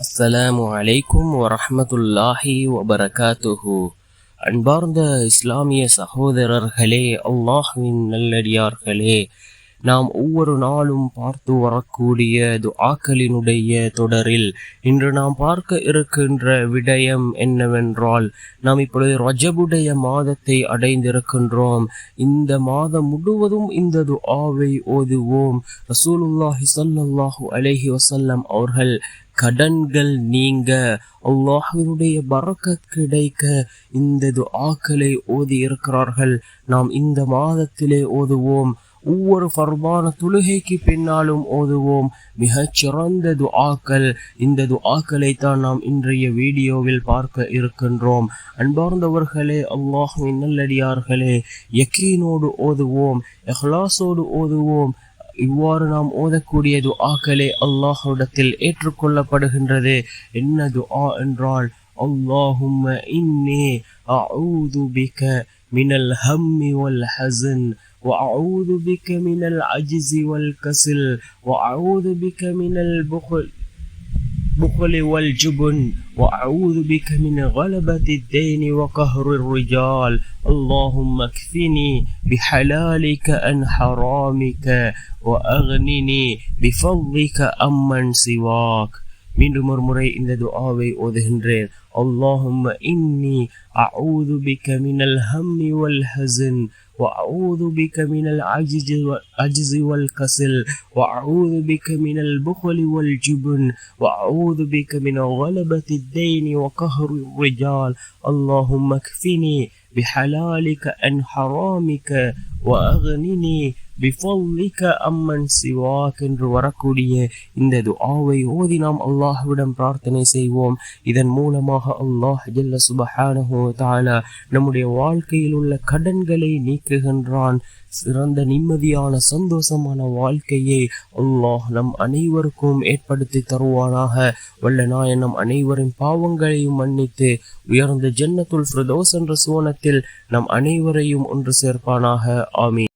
அஸ்ஸலாமு அலைக்கும் வரஹ்மத்துல்லாஹி வபரகாத்துஹு அன்பார்ந்த இஸ்லாமிய சகோதரர்களே அல்லாஹ்வின் நல்லடியார்களே நாம் ஒவ்வொரு நாளும் பார்த்து வரக்கூடிய துஆக்களினுடைய தொடரில் இன்று நாம் பார்க்க இருக்கின்ற விடயம் என்னவென்றால் நாம் இப்பொழுது ரஜபுடைய மாதத்தை அடைந்திருக்கின்றோம். இந்த மாதம் முழுவதும் இந்த துஆவை ஓதுவோம். ரசூலுல்லாஹி சல்லாஹூ அலஹி வசல்லம் அவர்கள் கடன்கள் நீங்க அல்லாஹினுடைய பறக்க கிடைக்க இந்த துஆக்களை ஓதி இருக்கிறார்கள். நாம் இந்த மாதத்திலே ஓதுவோம். ஒவ்வொரு ஃபர்பான தொழுகைக்கு பின்னாலும் ஓதுவோம். மிகச் சிறந்த துஆக்கள். இந்த துஆக்களை தான் நாம் இன்றைய வீடியோவில் பார்க்க இருக்கின்றோம். அன்பார்ந்தவர்களே அல்லாஹின் நல்லடியார்களே யக்கீனோடு ஓதுவோம் எஹ்லாஸோடு ஓதுவோம். இவ்வாறு நாம் ஓதக்கூடிய துஆக்களே அல்லாஹுடத்தில் ஏற்றுக்கொள்ளப்படுகின்றது. என்ன துஆ என்றால் அல்லாஹும்ம இன்னி அஊது பிக மினல் ஹம்மி வல் ஹசன் وأعوذ بك من العجز والكسل وأعوذ بك من البخل بخل والجبن وأعوذ بك من غلبة الدين وقهر الرجال. اللهم اكفني بحلالك عن حرامك وأغنني بفضلك أمن سواك. மீண்டும் ஒரு முறை இந்த துஆவை ஓதுகின்றேன் اللهم إني أعوذ بك من الهم والحزن وأعوذ بك من العجز والعجز والكسل وأعوذ بك من البخل والجبن وأعوذ بك من غلبة الدين وقهر الرجال اللهم اكفني بحلالك عن حرامك நீ பிஃபவ்லிக அம்மன் சிவாக் என்று வரக்கூடிய இந்த துஆவை ஓதி நாம் அல்லாஹ்விடம் பிரார்த்தனை செய்வோம். இதன் மூலமாக அல்லாஹ் ஜல்ல சுபஹானஹு தாலா நம்முடைய வாழ்க்கையில் உள்ள கடன்களை நீக்குகின்றான். சிறந்த நிம்மதியான சந்தோஷமான வாழ்க்கையை அல்லாஹ் நம் அனைவருக்கும் ஏற்படுத்தி தருவானாக. வல்ல நாயன் நம் அனைவரின் பாவங்களையும் மன்னித்து உயர்ந்த ஜன்னத்துல் ஃபிரதோஸ் என்ற சுவனத்தில் நம் அனைவரையும் ஒன்று சேர்ப்பானாக. I mean.